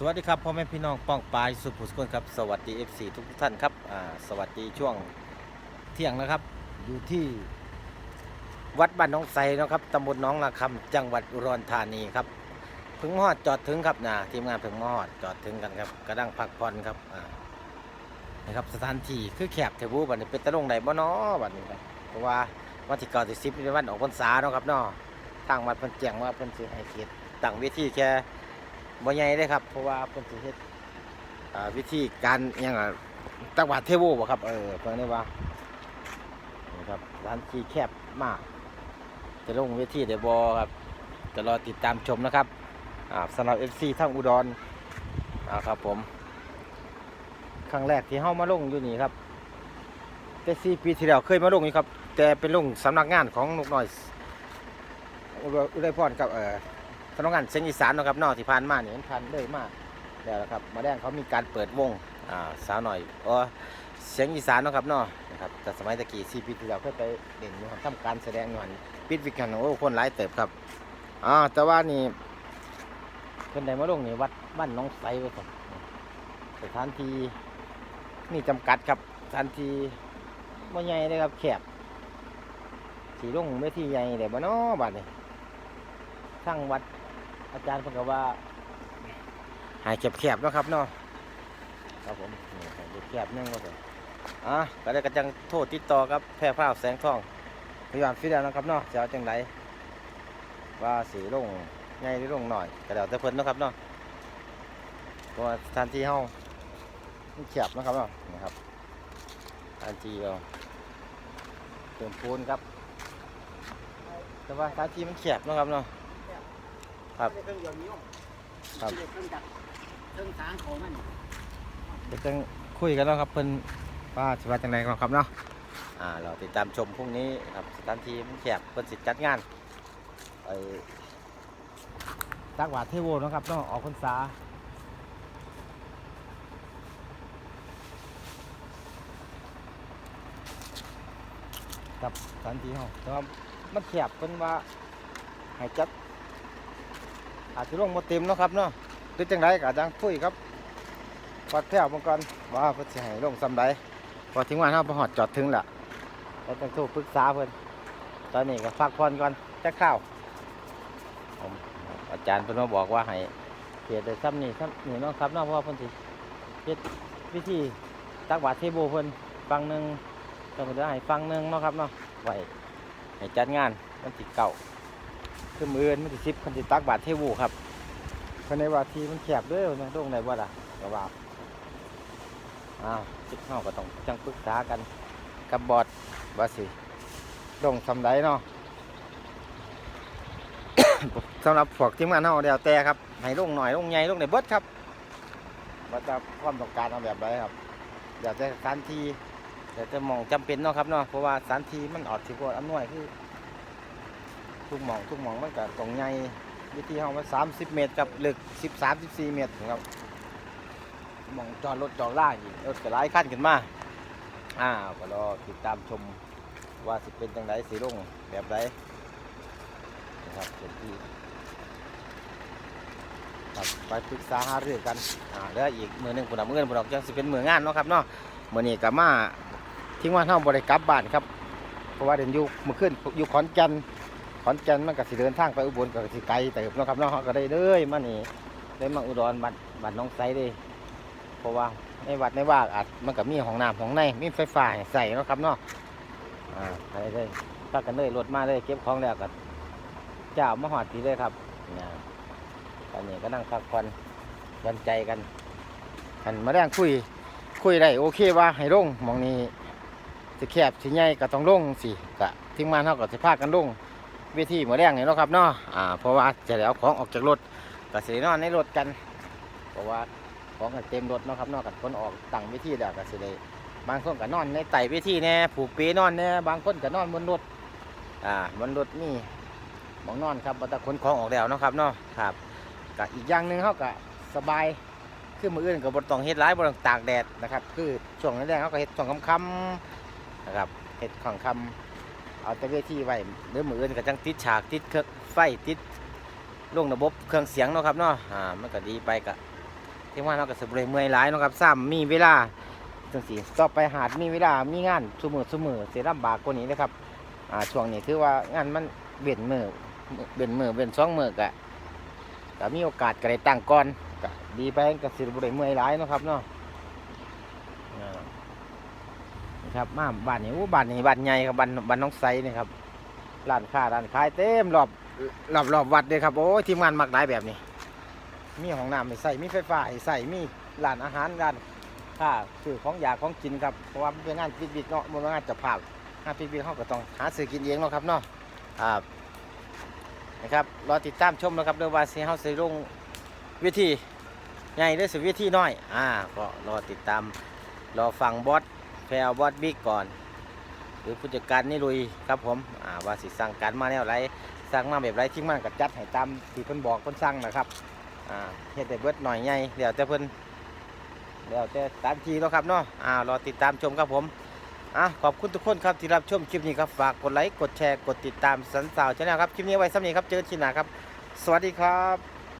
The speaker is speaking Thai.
สวัสดีครับพ่อแม่พี่น้องป้องปลายสุภุสกุลครับสวัสดี FC ทุกท่านครับอ่าสวัสดีช่วงเที่ยงนะครับ อยู่ที่วัดบ้านน้องไทรนะครับตำบลน้องระคำจังหวัดอุดรธานีครับพิ่งมอดจอดถึงครับนะทีมงานพิ่งมอดจอดถึงกันครับกระดังพักผ่อนครับอ่านะครับสถานที่คือแคบเทวูบัดนี้เป็นตะลงไหนบ่เนาะบัดนี้ครับเพราะว่าวันที่เก้าที่สิบในวันออกพรรษาเนาะครับเนาะทางวัดเพิ่นแจ้งว่าเพิ่นสิให้เขตตั้งเวทีแค่ บ่ใหญ่เลยครับ เพราะว่าเพิ่นสิเฮ็ดอ่าวิธีการอิหยังอะตักบาตรเทโวบ่ครับ เออเพิ่นได้ว่านี่ครับร้านที่แคบมาก จะลงเวทีได้บ่ครับจะรอติดตามชมนะครับอ่าสำหรับ FC ทางอุดรอ่าครับผม ครั้งแรกที่เฮามาลงอยู่นี่ครับ แต่4ปีที่แล้วเคยมาลงอยู่ครับ แต่เป็นลงสำนักงานของนกน้อยอุดรอุไรพรครับเออ สำนักงานเสียงอีสานนะครับนอกที่ผ่านมาเนี่ยมันผ่านเลยมากแล้วนะครับมาแดงเขามีการเปิดวงอ่าสาวหน่อยอ๋อเสียงอีสานนะครับเนาะนะครับแต่สมัยตะกี้ซีปีที่แล้วเคยไปเด่นอยู่ทำการแสดงอยู่หันปิดวิกันโอ้คนหลายเติบครับอ่าแต่ว่านี่เพิ่นได้มาลงนี่วัดบ้านน้องไสไว้ก่อนสถานที่นี่จำกัดครับสถานที่บ่ใหญ่เลยครับแคบสีลงเวทีใหญ่เดี๋ยบ่เนาะบัดนี้ทั้งวัด อาจารย์เพิ่นก็ว่าใหายแคบๆเนาะครับเนาะครับผมนี่ให้แคบๆนึงครับผมอะก็ได้กระจังโทษติดต่อกับแพร่พราวแสงทองพยานฟิดแล้วนะครับเนาะจะเอาจังไดว่าสีลงใหญ่หรือลงหน่อยก็แล้วแต่เพิ่นเนาะครับเนาะเพราะว่าสถานที่เฮามันแคบเนาะครับเนาะนะครับสถานที่เราเติมปูนครับ แต่ว่าสถานที่มันแคบเนาะครับเนาะ ครับเครื่องยนต์นิ้วครับเครื่องจักรเครื่องสางของมันเดี๋ยวจะคุยกันแล้วครับเพิ่นว่าสิว่าจังไดกันครับเนาะอ่าเราติดตามชมพรุ่งนี้ครับสถานที่มันแคบเพิ่นสิจัดงานไอ้ตักบาตรเทโวเนาะครับเนาะออกพรรษากับสถานที่เฮาแต่ว่ามันแคบเพิ่นว่าให้จัด อาจจะลงบ่เต็มเนาะครับเนาะหรือจังไดก็จังคุยครับวัดแถวมังกรว่าเพิ่นสิให้ลงซ้ำใดพอถึงวันเฮาไปฮอดจอดถึงละเราต้องโทรปรึกษาเพิ่อนตอนนี้ก็พักผ่อนก่อนจักข้าวผมอาจารย์เพิ่นมาบอกว่าให้เฮ็ดได้ซ้ำนี่ซ้ำนี่เนาะครับเนาะเพราะว่าเพิ่นสิเฮ็ดวิธีตักบาตรเทโบเพิ่นฟังหนึงต้องเดี๋ยวให้ฟังหนึงเนาะครับเนาะไว้ให้จัดงานวันที่เก้า คือมื้ออื่นมันสิ10คันสิตักบาตรเทโบครับเพิ่นในวาทีมันแคบด้อนะลงได้บ่ล่ะก็ว่าอ้าวจิตเฮาก็ต้องจังปรึกษากันกับบอดว่าสิลงสำไดเนาะ สำหรับพวกทีมงานเฮาเดียวแต่ครับ ให้ลงหน่อยลงใหญ่ลงในเบิดครับว่าจะความต้องการเอาแบบใดครับอยากจะสถานที่อยากจะมองจำเป็นเนาะครับเนาะเพราะว่าสถานที่มันออดสิบอำนวยคือ ทุกหมองทุกหมองมันก็ตรงใหญ่วิธีเฮามัน30เมตรกับลึก13 14เมตรครับหมองจอดรถจอดล่าอีกรถก็หลายขั้นขึ้นมาอ้าวก็รอติดตามชมว่าสิเป็นจังไดสีลงแบบใดนะครับเป็นที่ครับไปปรึกษาหารือกันอ่าเดี๋ยวอีกมือหนึ่งปุ่นมือหนึ่งปุ่นออกจังสิเป็นมืองานเนาะครับเนาะมือนี้ก็มาทิ้งว่าเฮาบ่ได้กลับบ้านครับเพราะว่าเดินอยู่มื้อคืนอยู่ขอนแก่น อนแก่นมันก็สิเดินทางไปอุบลก็สิไกลเติบเนาะครับเนาะเฮาก็ได้เลยมานี่ได้มาอุดรบ้านบ้านหน้องไสเด้เพราะว่าในวัดในว่าอาจมันก็มีห้องน้ำห้องในมีไฟฟ้าให้ใส่เนาะครับเนาะอ่าไปเลยถ้ากันเลยรถมาเลยเก็บของแล้วก็เจ้ามาหอดทีเลยครับนะตอนนี้ก็นั่งพักผ่อนวันใจกันกันมาแรงคุยคุยได้โอเคว่าให้ลงมองนี้สิแคบสิใหญ่ก็ต้องลงสิกะทิ้งมานเท่ากับสิพากันลง เวทีมาแรงนี่เนาะครับเนาะอ่าเพราะว่าจะได้เอาของออกจากรถก็สินอนในรถกัน เพราะว่าของกันเต็มรถเนาะครับเนอกกันคนออกตั้งเวิธีแล้วก็สิได้บางคนก็นอนในไต่เวิธีแน่ผูกเปนอนแน่บางคนก็นอนบนรถอ่าบนรถนี่หมองนอนครับบ่แตะขนของออกแล้วเนาะครับเนาะครับก็อีกอย่างหนึ่งเขาก็สบายคือมืออื่นก็บ่ต้องเฮ็ดร้ายบ่ต้องตากแดดนะครับ คือช่วงแรกเขาก็เฮ็ดช่วงค่ำๆนะครับเฮ็ดของค่ำ เอาแต่เวทีไว้หรือมืออื่นก็จังติดฉากติดเครื่องไฟติดลงระบบเครื่องเสียงเนาะครับเนาะอ่ามันก็ดีไปก็ที่ว่าเราก็สบเลยเมื่อยหลายเนาะครับซ้ำมีเวลาจังสีต่อไปหาดมีเวลามีงานสมือสมือเสียลำบากกว่านี้นะครับอ่าช่วงนี้ถือว่างานมันเบียนมือเบียนมือเบียนสองมือกะก็มีโอกาสก็ได้ตั้งก่อนก็ดีไปก็สิบเลยเมื่อยหลายเนาะครับเนาะอ่า นะครับมาบ้านนี้อู้บ้านนี้บ้านใหญ่ครับบ้านบ้านน้องไซนี่ครับร้านค้าร้านขายเต็มรอบรอบรอบวัดเลยครับโอ้ยทีมงานมักหลายแบบนี้มีห้องน้ำให้ใส่มีไฟฟ้าให้ใส่มีร้านอาหารร้านค้าซื้อของอยากของกินครับเพราะว่ามันเป็นงานปิดบิดเนาะมันงานจับภาพงานปิดบิดเขาก็ต้องหาซื้อกินเองเนาะครับเนาะนะครับรอติดตามชมนะครับเรื่องว่าสิเฮาสิลงวิธีใหญ่หรือสิวิธีน้อยอ่าก็รอติดตามรอฟังบอส แพรวบอสบิ๊กก่อน หรือผู้จัดการนี่ลุยครับผมอ่าว่าสิสั่งการมาแนวไรสั่งมาแบบไรที่มันก็จัดให้ตามที่เพิ่นบอกเพิ่นสั่งนะครับอ่าเฮ็ดได้เบิดหน่อยใหญ่เดี๋ยวแต่เพิ่นเดี๋ยวแต่ตามทีแล้วครับเนาะอ่ารอติดตามชมครับผมอะขอบคุณทุกคนครับที่รับชมคลิปนี้ครับฝากกดไลค์กดแชร์กดติดตามสันสาวชาแนลครับคลิปนี้ไว้สำนี้ครับเจอกันทีหน้าครับ สวัสดีครับ